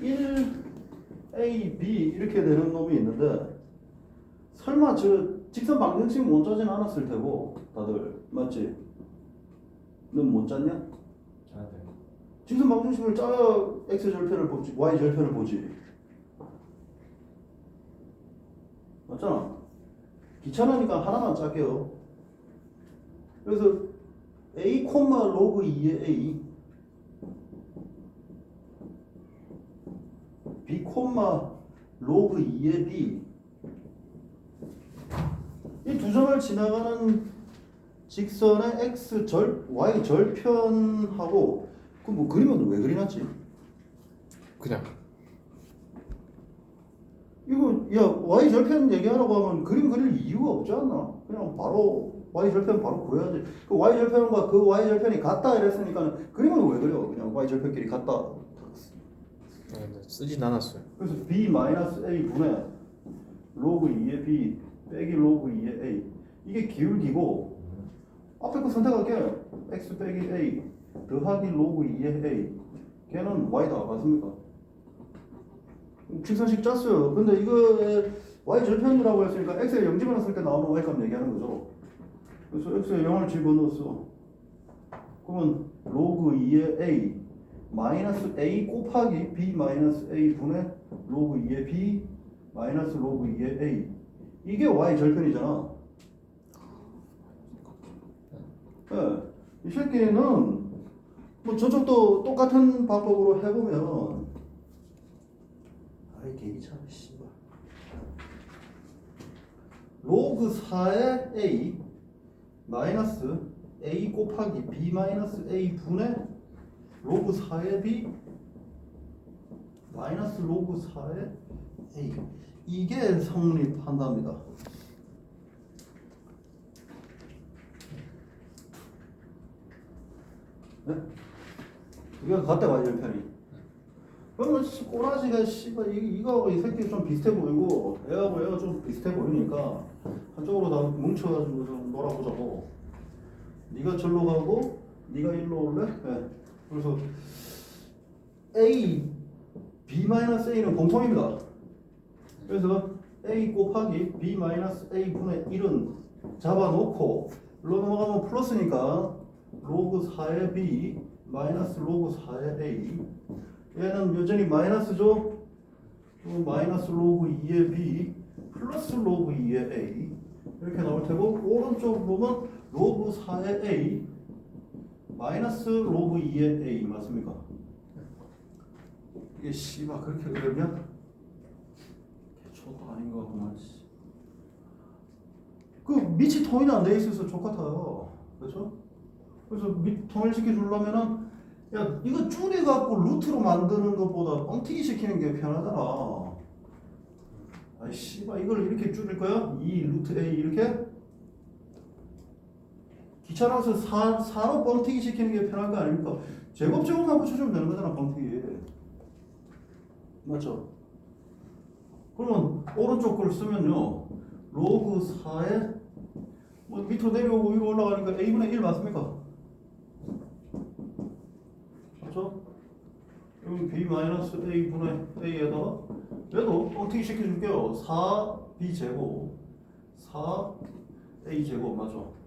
1 A, B 이렇게 되는 놈이 있는데 설마 저 직선 방정식 못 짜진 않았을 테고 다들 맞지? 넌 못 짰냐? 아, 네. 직선 방정식을 짜야 x 절편을 보지, y 절편을 보지. 맞잖아. 귀찮으니까 하나만 짤게요. 그래서 a 콤마 로그 2의 a b 콤마 로그 2의 b 이 두 점을 지나가는 직선의 x 절 y 절편하고 그뭐 그림은 왜 그리놨지? 그냥 이거 야 y 절편 얘기하라고 하면 그림 그릴 이유가 없지 않나? 그냥 바로 y 절편 바로 구해야지. 그 y 절편과 그 y 절편이 같다 이랬으니까 그림은 왜 그려? 그냥 y 절편끼리 같다. 아, 근데 쓰진 않았어요. 그래서 b 마이너스 a 분의 로그 2의 b 빼기 로그 2의 a 이게 기울기고 앞에 거 선택할게 x 빼기 a 더하기 로그 2의 a 걔는 y다 맞습니까? 직선식 짰어요. 근데 이거에 y 절편이라고 했으니까 x에 0 집어넣었을 때 나오는 y값 얘기하는 거죠. 그래서 x에 0을 집어넣었어. 그러면 로그 2의 a 마이너스 a 곱하기 b 마이너스 a 분의 로그 2의 b 마이너스 로그 2의 a 이게 y 절편이잖아. 예, 이 새끼는 뭐 저쪽도 똑같은 방법으로 해보면 아이 개기 참 씨발 로그 4의 a 마이너스 a 곱하기 b 마이너스 a 분의 로그 4의 b 마이너스 로그 4의 a 이게 성립한답니다. 네? 갖다 와야 될 편이. 그러면 씨, 꼬라지가 씨발 이- 이거하고 이 새끼 좀 비슷해 보이고 애하고 애가 좀 비슷해 보이니까 한쪽으로 다 뭉쳐가지고 좀 놀아보자고. 네가 절로 가고 네가 일로 올래? 네. 그래서 A, B 마이너스 A는 공통입니다. 그래서 A 곱하기 B 마이너스 A 분의 1은 잡아놓고 로 넘어가면 플러스니까 로그 4의 B 마이너스 로그 4의 A 얘는 여전히 마이너스죠? 마이너스 로그 2의 B 플러스 로그 2의 A 이렇게 나올 테고 오른쪽 보면 로그 4의 A 마이너스 로그 2의 A 맞습니까? 이게 씨발 그렇게 그러면 개초도 아닌 것 같구만 씨. 그 밑이 통일이 안 돼 있어서 족같아요 그렇죠? 그래서 밑 통일시켜 주려면은 야 이거 줄여 갖고 루트로 만드는 것보다 뻥튀기 시키는 게 편하잖아 아이 씨발 이걸 이렇게 줄일 거야? 2 루트 A 이렇게? 귀찮아서 4, 4로 뻥튀기 시키는 게 편한 거 아닙니까? 제곱 제곱만 붙여주면 되는 거잖아 뻥튀기 맞죠? 그러면 오른쪽 걸 쓰면요 로그 4에 뭐 밑으로 내려오고 위로 올라가니까 a분의 1 맞습니까? 맞죠? 여기 b 마이너스 a 분의 a에다가 얘도 뻥튀기 시켜줄게요 4b 제곱 4a 제곱 맞죠?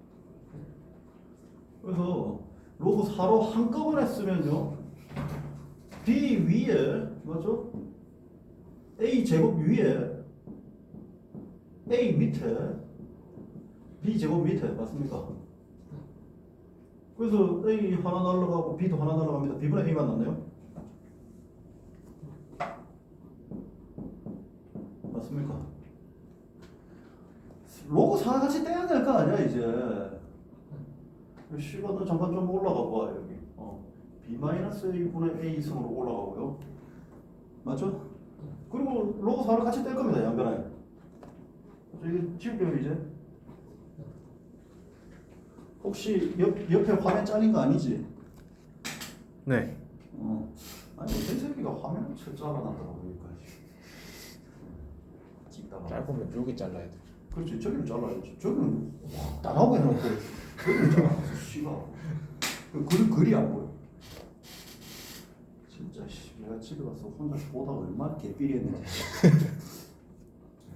그래서 로그 4로 한꺼번에 쓰면요 b 위에 맞죠? a 제곱 위에 a 밑에 b 제곱 밑에 맞습니까? 그래서 a 하나 날라가고 b도 하나 날라갑니다. b분의 a만 남네요. 맞습니까? 로고 4 같이 떼야 될 거 아니야 이제. 씨발 너 잠깐 좀 올라가 봐 여기. 어. b 마이너스 a 분의 a 승으로 올라가고요. 맞죠? 그리고 로고 4를 같이 뗄 겁니다 양변에. 저기 지울게요 이제. 혹시 옆, 옆에 화면 잘린 거 아니지? 네. 어. 아니 이 새끼가 화면을 채 잘라놨더라고 여기까지. 짧으면 여기 잘라야 돼. 그렇지 저기는 잘라야지. 저기는 다 나오게 해놓고 저기는 잘라놨어. 씨발. 그 글, 글이 안 보여. 진짜 씨. 씨, 내가 집에 가서 혼자 보다가 얼마나 개삐리했는지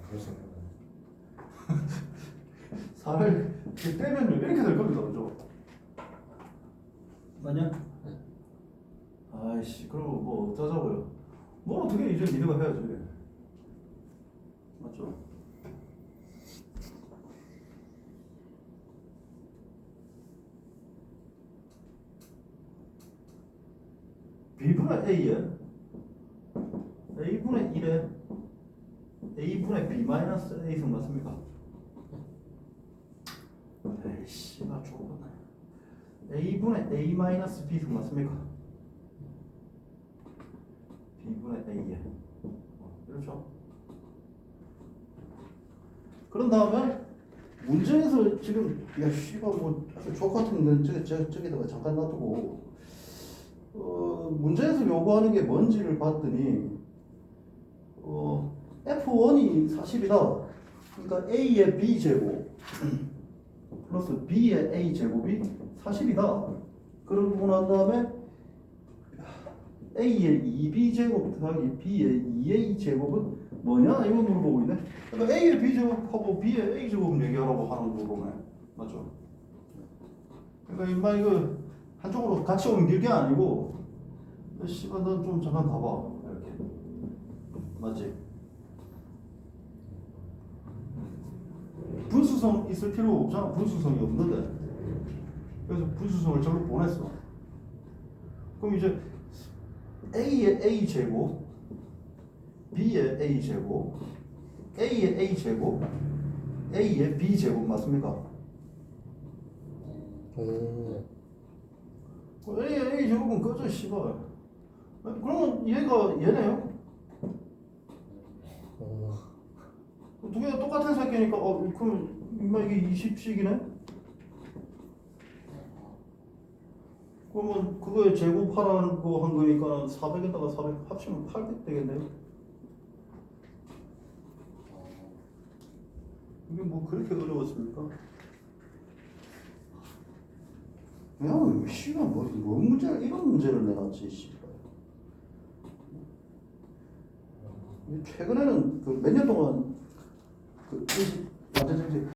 그래서 살을 이렇게 빼면요 이렇게 될 겁니다 그죠? 맞냐? 아이씨 그럼 뭐 어쩌자고요 뭐 어떻게 이제 니네가 해야지 맞죠? B분의 A에 A분의 1에 A분의 B 마이너스 A승 맞습니까? 에이씨 나 죽었네 A분의 A 마이너스 B승 맞습니까? B분의 A에 어, 그렇죠? 그런 다음에 문제에서 지금 야 씨발 뭐 아주 족 같은 건 저기 저 저기다가 잠깐 놔두고 어 문제에서 요구하는 게 뭔지를 봤더니 어 F1이 40이다. 그러니까 A의 B 제곱 플러스 B의 A 제곱이 40이다. 그러고 난 다음에 A의 2B 제곱 더하기 B의 2A 제곱은 뭐냐 이거 물어보고 있네. 그러니까 A의 B 제곱하고 B의 A 제곱 얘기하라고 하는 거 보네. 맞죠? 그러니까 임마 이거 한쪽으로 같이 옮길 게 아니고 야, 씨발 넌좀 잠깐 봐봐 이렇게 맞지? 분수성 있을 필요 없잖아 분수성이 없는데 그래서 분수성을 절로 보냈어 그럼 이제 A의 A 제곱 B의 A 제곱 A의 A 제곱 A의 B 제곱 맞습니까? 오. A의 A 제곱은 꺼져 씨발 그러면 얘가 얘네요? 오. 두 개가 똑같은 새끼니까 어 그럼 임마 이게 20씩이네? 그러면 그거에 제곱하라는 거한 거니까 400에다가 400 합치면 800 되겠네요? 이게 뭐 그렇게 어려웠습니까? 그냥 씨발 뭐, 뭐 문제 이런 문제를 내놨지 씨발 최근에는 그 몇 년 동안 그 완전 정지